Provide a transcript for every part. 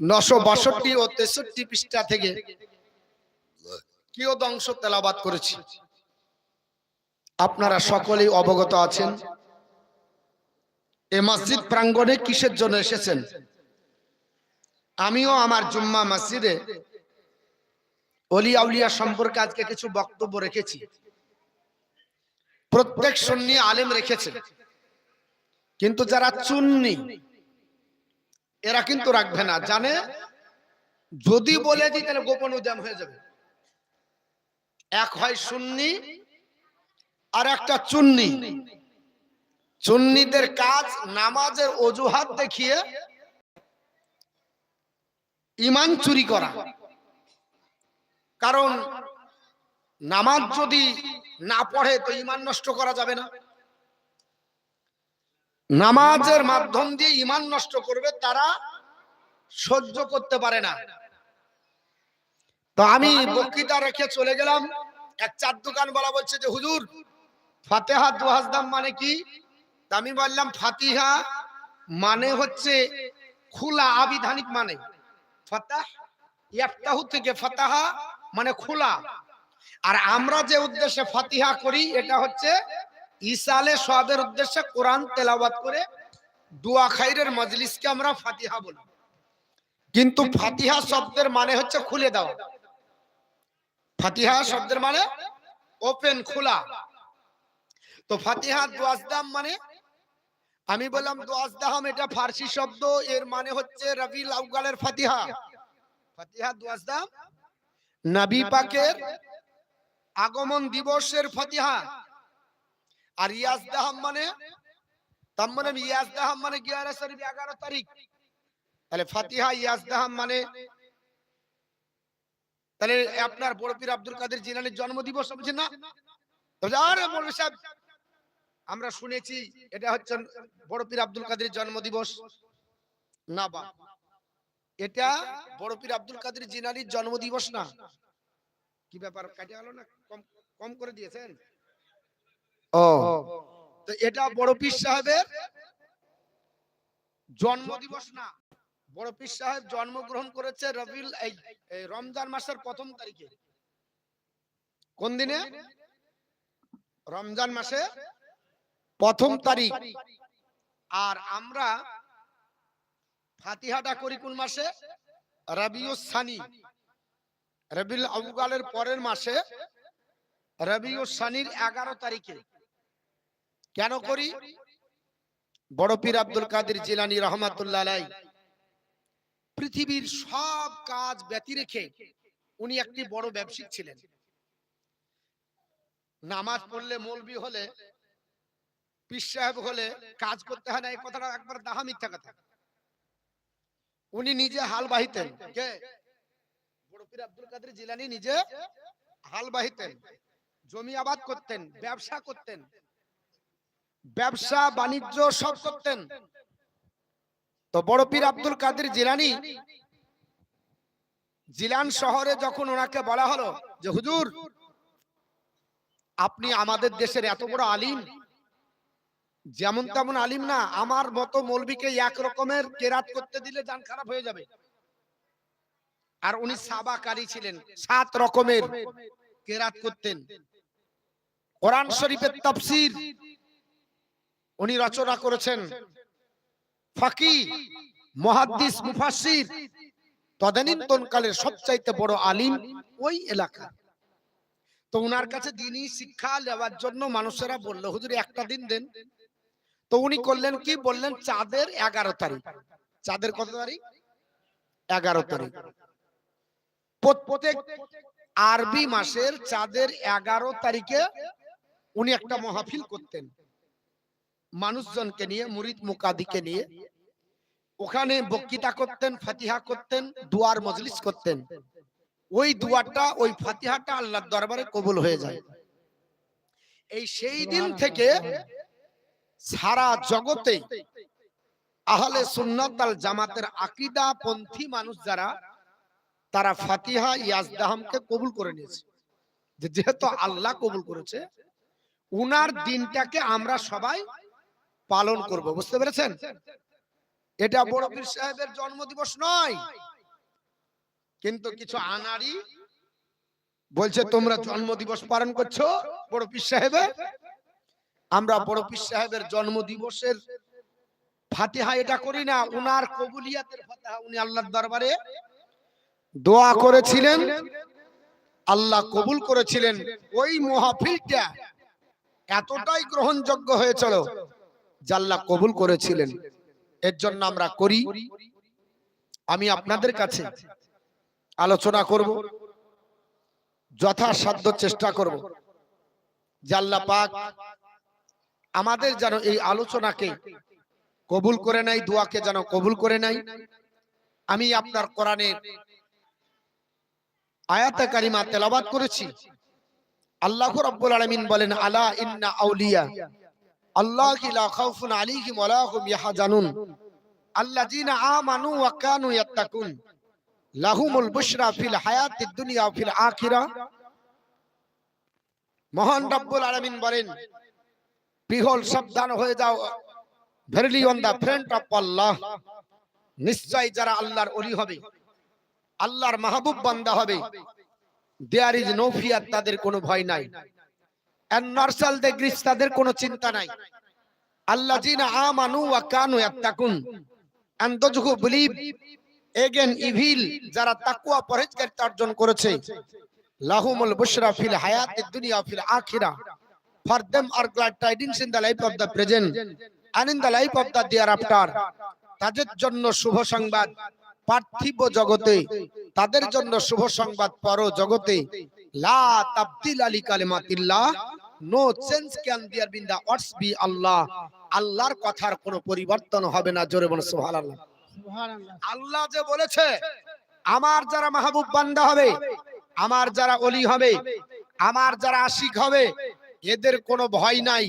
নশো বাষট্টি ও তেষট্টি পৃষ্ঠা থেকে কিয়দ অংশ তেলাবাদ করেছি? আপনারা সকলেই অবগত আছেন। এ মসজিদ প্রাঙ্গণে কিসের জন্য এসেছেন? আমিও আমার জুম্মা মসজিদে অলি আউলিয়া সম্পর্কে আজকে কিছু বক্তব্য রেখেছি। প্রত্যেক সন্নি আলেম রেখেছে কিন্তু যারা চুন্নি এরা কিন্তু রাখবে না, জানে? যদি বলে দিই তাহলে গোপন উদ্যম হয়ে যাবে। এক হয় সুন্নি, আর একটা চুন্নি। চুন্নিদের কাজ নামাজের অজুহাত দেখিয়ে ইমান চুরি করা। কারণ নামাজ যদি না পড়ে, তো ইমান নষ্ট করা যাবে না। নামাজের মাধ্যম দিয়ে ইমান নষ্ট করবে তারা সহ্য করতে পারে না। তো আমি বক্তৃতা রেখে চলে গেলাম। এক চার দোকান বলা বলছে যে হুজুর ফাতেহা দুহাজদাম মানে কি? আমি বললাম ফাতিহা মানে হচ্ছে খোলা আবিধানিক মানে। ফাতাহ ইয়াফতাহু থেকে ফাতাহা মানে খোলা। আর আমরা যে উদ্দেশ্যে ফাতিহা করি এটা হচ্ছে ইসালে সবের উদ্দেশ্যে কোরআন তেলাওয়াত করে দুয়া খাইরের মজলিসকে আমরা ফাতিহা বলি। কিন্তু ফাতিহা শব্দের মানে হচ্ছে খুলে দাও। ফাতিহা শব্দের মানে ওপেন খোলা। তো ফাতিহা দুয়াজদাম মানে আমি বললাম দুয়াজদাহাম এটা ফার্সি শব্দ এর মানে হচ্ছে রবি আউগালের ফাতিহা। ফাতিহা দুয়াজদাম নবী পাকের আগমন দিবসের ফাতিহা। আর ইয়াজদাহাম মানে? তার মানে ইয়াজদাহাম মানে গিয়ারা শরীফ এগারো তারিখ? তাহলে ফাতিহা ইয়াজদাহাম মানে? তাহলে আপনার বড় পীর আব্দুল কাদের জিলানির জন্মদিবস বুঝছেন না? আরে মৌলভী সাহেব, আমরা শুনেছি এটা হচ্ছে বড় পীর আব্দুল কাদের জন্মদিবস। না বা, এটা বড় পীর আব্দুল কাদের জিনারির জন্মদিবস না। কি ব্যাপার কাটে গেল না? কম কম করে দিয়েছেন? এটা বড় পীর সাহেবের জন্মদিবস না। বড় পীর সাহেব জন্মগ্রহণ করেছে রবিউল এই রমজান মাসের প্রথম তারিখে। কোন দিনে? রমজান মাসে প্রথম তারিখ। আর আমরা ফাতিহাটা করি কোন মাসে? রবিউস সানি। রবিউল পরের মাসে রবিউস সানির এগারো তারিখে। কেন করি? বড় পীর আব্দুল কাদের জিলানি রহমাতুল্লাহ পৃথিবীর সব কাজ ব্যতি রেখে উনি একটি বড় ব্যবসায়িক ছিলেন। নামাজ পড়লে মৌলবি হলে, পীর সাহেব হলে কাজ করতে হয় না, এই কথাটা একবার দাহা মিথ্যা কথা। উনি নিজে হাল বাহিতেন। কে? বড় আব্দুল কাদের জিলানি নিজে হাল বাহিতেন। জমি আবাদ করতেন, ব্যবসা করতেন। ব্যবসা, বাণিজ্য, সব করতেন। তো বড় পীর আব্দুল কাদের জিলানি, জিলান শহরে যখন ওনাকে বলা হলো যে, হুজুর, আপনি আমাদের দেশের এত বড় আলিম, যেমন তেমন আলিম না, আমার মতো মৌলবীকে এক রকমের কেরাত করতে দিলে যান খারাপ হয়ে যাবে। আর উনি সাবাকারী ছিলেন, সাত রকমের কেরাত করতেন। কোরআন শরীফের তাফসীর উনি রচনা করেছেন ফাকি মহাদ্দিস মুফাসসির তদানীন্তন কালের সবচাইতে বড় আলিম ওই এলাকা। তো উনার কাছে দিনই শিক্ষা নেওয়ার জন্য মানুষেরা বলল, হুজুর, একটা দিন দেন। তো উনি করলেন কি? বললেন, চাঁদের এগারো তারিখ। চাঁদের কত তারিখ? এগারো তারিখ। প্রত্যেক আরবি মাসের চাঁদের এগারো তারিখে উনি একটা মহাফিল করতেন। মানুষজনকে নিয়ে, মুরিদ মুকাদিকে নিয়ে। ওখানে বক্তৃতা করতেন, ফাতিহা করতেন, দুয়ার মজলিস করতেন। ওই দুয়ারটা, ওই ফাতিহাটা আল্লাহর দরবারে কবুল হয়ে যায়। এই সেই দিন থেকে সারা জগতে আহলে সুন্নাত আল জামাতের আকীদা পন্থী মানুষ যারা, তারা ফাতিহা ইয়াজদাহামকে কবুল করে নিয়েছে। যেহেতু আল্লাহ কবুল করেছে, উনার দিনটাকে আমরা সবাই পালন করব বুঝতে পেরেছেন? এটা বড় পীর সাহেবের জন্মদিবস নয়। কিন্তু কিছু আনারি বলছে তোমরা জন্ম দিবস পালন করছ বড় পীর সাহেবের? আমরা বড় পীর সাহেবের জন্ম দিবসের ফাতিহা এটা করি না উনার কবুলিয়াতের ফাতিহা উনি আল্লাহর দরবারে দোয়া করেছিলেন। আল্লাহ কবুল করেছিলেন। ওই মহাফিলটা এতটাই গ্রহণযোগ্য হয়েছিল। আল্লাহ কবুল করেছিলেন। এর জন্য আমরা করি। আমি আপনাদের কাছে আলোচনা করব, যথাসাধ্য চেষ্টা করব আল্লাহ পাক আমাদের যেন এই আলোচনাকে কবুল করে নাই দোয়াকে যেন কবুল করে নাই আমি আপনার কোরআনের আয়াতে কারিমা তেলাবাদ করেছি। আল্লাহ রাব্বুল আলামিন বলেন, আলা ইন্না আউলিয়া আল্লাহ হয়ে যাও অন দা অফ আল্লাহ নিশ্চয় যারা আল্লাহর ওলি হবে, আল্লাহর মাহবুব বান্দা হবে দেয়ার ইজ নো ফিয়ার তাদের কোনো ভয় নাই। নরসাল দে গ্রিস তাদের কোনো চিন্তা নাই। আল্লাহ আমানু কানু এন্ড বিলিভ, এগেন ইভিল, যারা তাকওয়া পরহেজগারিতা অর্জন করেছে। লাহুমুল বুশরা ফিল দুনিয়া ফিল আখিরা। tidings in the life of the present and in the life of the hereafter তাদের জন্য শুভ সংবাদ পার্থিব জগতে। তাদের জন্য শুভ সংবাদ পর জগতে। লা তাবদিল আলি কালিমাতিল্লাহ। No change can there be in the words be Allah আল্লাহর কথার কোনো পরিবর্তন হবে না, জোরে বলে, সুবহানাল্লাহ। আল্লাহ যে বলেছে, আমার যারা মাহবুব বান্দা হবে, আমার যারা অলি হবে, আমার যারা আশিক হবে, এদের কোনো ভয় নাই।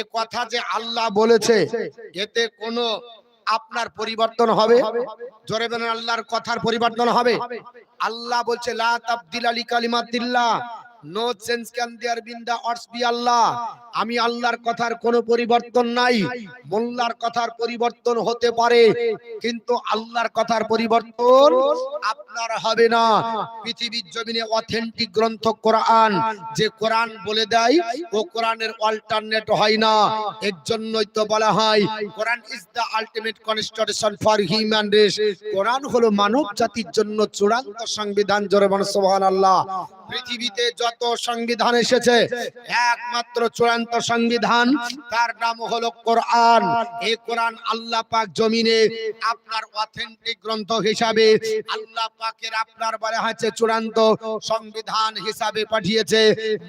এ কথা যে আল্লাহ বলেছে, এতে কোনো আপনার পরিবর্তন হবে? জোরে বলেন, আল্লাহর কথার পরিবর্তন হবে? আল্লাহ বলছে, লা তাবদিল আলি কালিমাতিল্লাহ। No change can there be in the words be Allah আমি আল্লাহর কথার কোনো পরিবর্তন নাই। মোল্লার কথার পরিবর্তন হতে পারে, কিন্তু আল্লাহর কথার পরিবর্তন আপনার হবে না। পৃথিবীর জমিনে অথেন্টিক গ্রন্থ কোরআন, যে কোরআন বলে দেয়, ও কোরআনের অল্টারনেট হয় না। এর জন্যই তো বলা হয়, Quran is the ultimate constitution for human race Quran হলো মানব জাতির জন্য চূড়ান্ত সংবিধান জোরে সুবহানাল্লাহ। পৃথিবীতে যত সংবিধান এসেছে, একমাত্র চূড়ান্ত সংবিধান, তার নাম হলো কোরআন। এই কোরআন আল্লাহ পাক জমিনে আপনার অথেন্টিক গ্রন্থ হিসাবে আল্লাহ পাকের আপনার বলা হয়েছে চূড়ান্ত সংবিধান হিসাবে পাঠিয়েছে।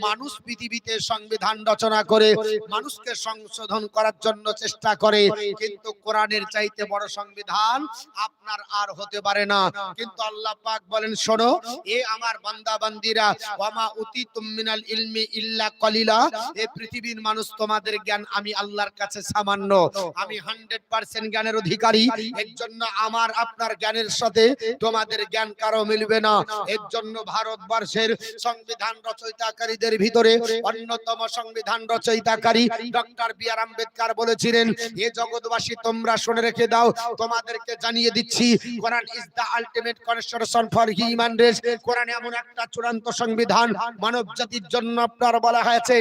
মানুষ পৃথিবীতে সংবিধান রচনা করে, মানুষকে সংশোধন করার জন্য চেষ্টা করে, কিন্তু কোরআনের চাইতে বড় সংবিধান আপনার আর হতে পারে না। কিন্তু আল্লাহ পাক বলেন, শোনো, এ আমার বান্দা বান্দিরা ওয়ামা উতিতুম মিনাল ইলমি ইল্লা কলিলা। এই পৃথিবীর মানুষ, তোমাদের জ্ঞান আমি আল্লাহর কাছে সামান্য। আমি 100% জ্ঞানের অধিকারী। এর জন্য আমার, আপনার জ্ঞানের সাথে তোমাদের জ্ঞান কারও মিলবে না। এর জন্য ভারতবর্ষের সংবিধান রচয়িতাকারীদের ভিতরে অন্যতম সংবিধান রচয়িতাকারী ডক্টর বি আর আম্বেদকর বলেছিলেন এ জগৎবাসী, তোমরা শুনে রেখে দাও। তোমাদেরকে জানিয়ে দিচ্ছি, Quran is the ultimate constitution for human race. Quran এমন একটা চূড়ান্ত সংবিধান মানব জাতির জন্য আপনার বলা হয়েছে।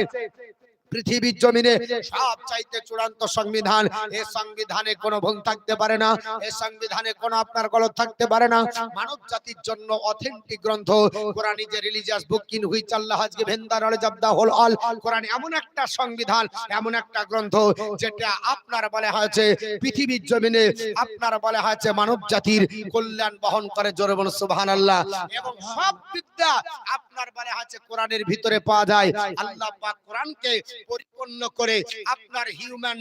পৃথিবীর জমিনে সব চাইতে চূড়ান্ত সংবিধান এই সংবিধানে কোনো ভুল থাকতে পারে না এই সংবিধানে কোনো আপনার গলত থাকতে পারে না। মানব জাতির জন্য অথেন্টিক গ্রন্থ Quran a religious book in which Allah has given the knowledge of the whole all Quran এমন একটা সংবিধান, এমন একটা গ্রন্থ, যেটা আপনার বলা হয়েছে, পৃথিবীর জমিনে আপনার বলা হয়েছে মানব জাতির কল্যাণ বহন করে জোরে বলুন, সুবহানাল্লাহ। এবং সব বিদ্যা আপনার হয়েছে কোরআনের ভিতরে পাওয়া যায়, আল্লাহ পাক কোরআনকে পরিপূর্ণ করে আপনার হিউম্যান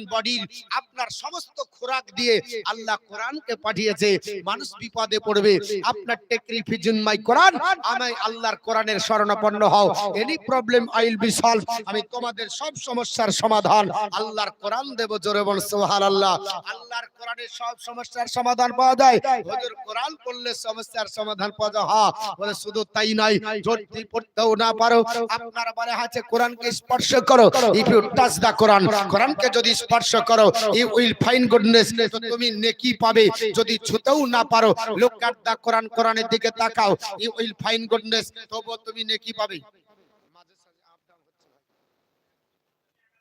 আপনার সমস্ত খোরাক দিয়ে আল্লাহ কোরআনকে পাঠিয়েছে। মানুষ বিপদে পড়বে। আপনার টেকরি ফিজুন মাই কোরআন আমি আল্লাহর কোরআনের শরণাপন্ন হও। Any problem I will be solve আমি তোমাদের সব সমস্যার সমাধান। আল্লাহর কোরআন দেব জোরে বল, সুবহানাল্লাহ। আল্লাহর কোরআনের সব সমস্যার সমাধান পাওয়া যায়। হুজুর কোরআন পড়লে সমস্যার সমাধান পাওয়া যায়। হ্যাঁ বলে শুধু তাই নাই যদি পড়তেও না পারো। আপনার বলে আছে কোরআনকে স্পর্শ করো। If you touch the Quran কোরআনকে যদি স্পর্শ করো ইউ উইল ফাইন্ড গুডনেস তুমি নেকি পাবে যদি ছুতেও না পারো। লুক অ্যাট দা কোরআন কোরআনের দিকে তাকাও। ইউ উইল ফাইন্ড গুডনেস তবুও তুমি নেকি পাবে।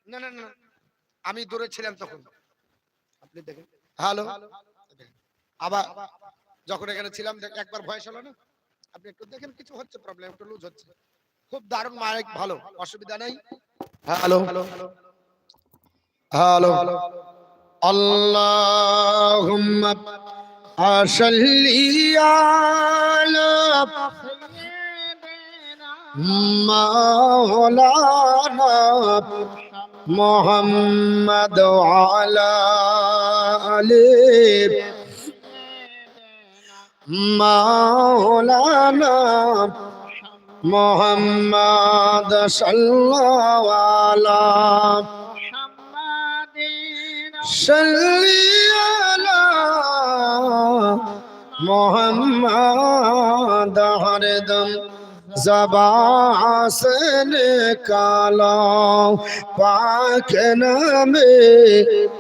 না না না আমি দূরে ছিলাম তখন। আপনি দেখেন। হ্যালো আবার যখন এখানে ছিলাম, একবার ভয়েস হলো না? আপনি একটু দেখেন কিছু হচ্ছে প্রবলেম একটু লুজ হচ্ছে। খুব দারুণ মাইক ভালো অসুবিধা নেই। হ্যালো হ্যালো আল্লাহুম্মা আশাল্লি আলা মাওলানা মুহাম্মদ আলা আলি মাওলানা মোহাম্মদ সাল্লাল্লাহু আলা সাল্লি আলা মোহাম্মদ হরদম জবাস নিকালো পাক নামে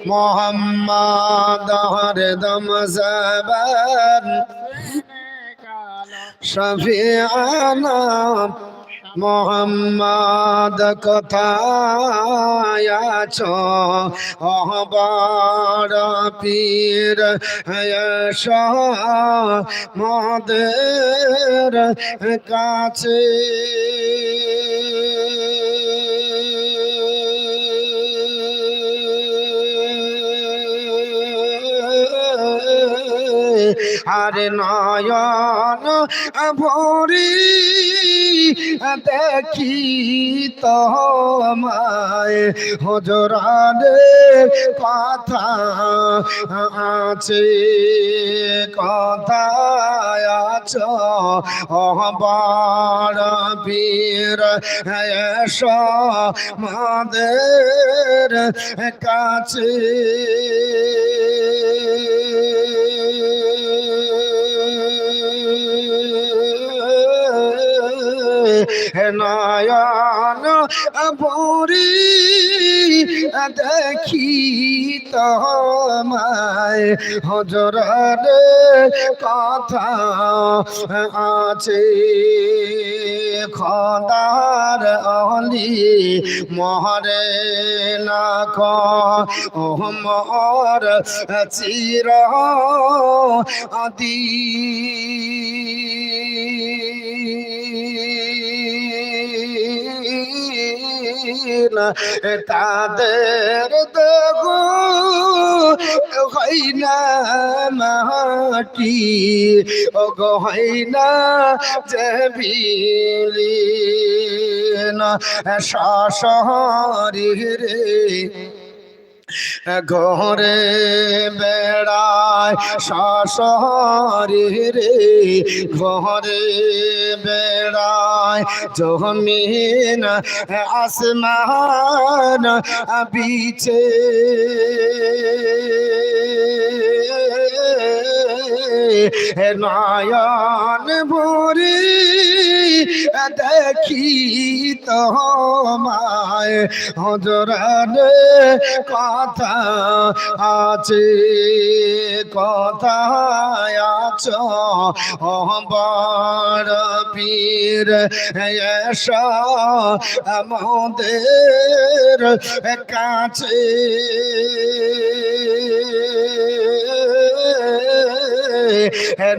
মোহাম্মদ হরদম জবান শফিআনা মোহাম্মদ কোথায় অহবার পীর হয়শ মদের কাছে। আরে নয়ন ভরি দেখি তোমায়। হজরানে কথা আছে কথা আছো, অহবার বীর এস মাদের কাছে। নয়ন ভরি, দেখি তোমায়। হজরার কথা আছে, খদার অলি মহরে নাক ও মর চির আদি। তাদের দেখো হয় না মাটি ও হয় না যে বিলি না শহরি রে। ঘরে বেড়ায় শাশরি রে ঘরে বেড়ায় জমিন আসমান বিছে নয়ন ভরি দেখি তোমায়। হজরান কথা আছে কথা আছো। অহবার পীর আমাদের কাছে।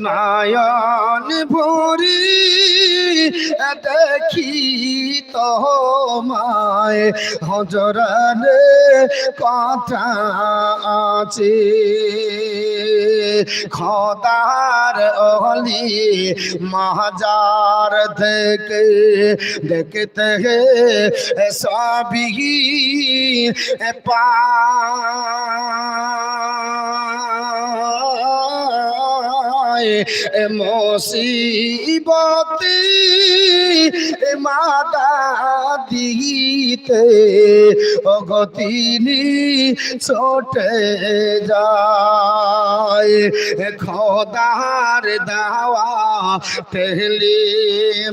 নয়ন ভরি দেখি তোমায়। হজরান কথা আছে। খদার অলি মহাজার থেকে দেখতে হে সবই পায়। মুসিবতি মাদা দিতে অগতিনি ছোটে যায়। খোদার দাওয়া টেলিভিশন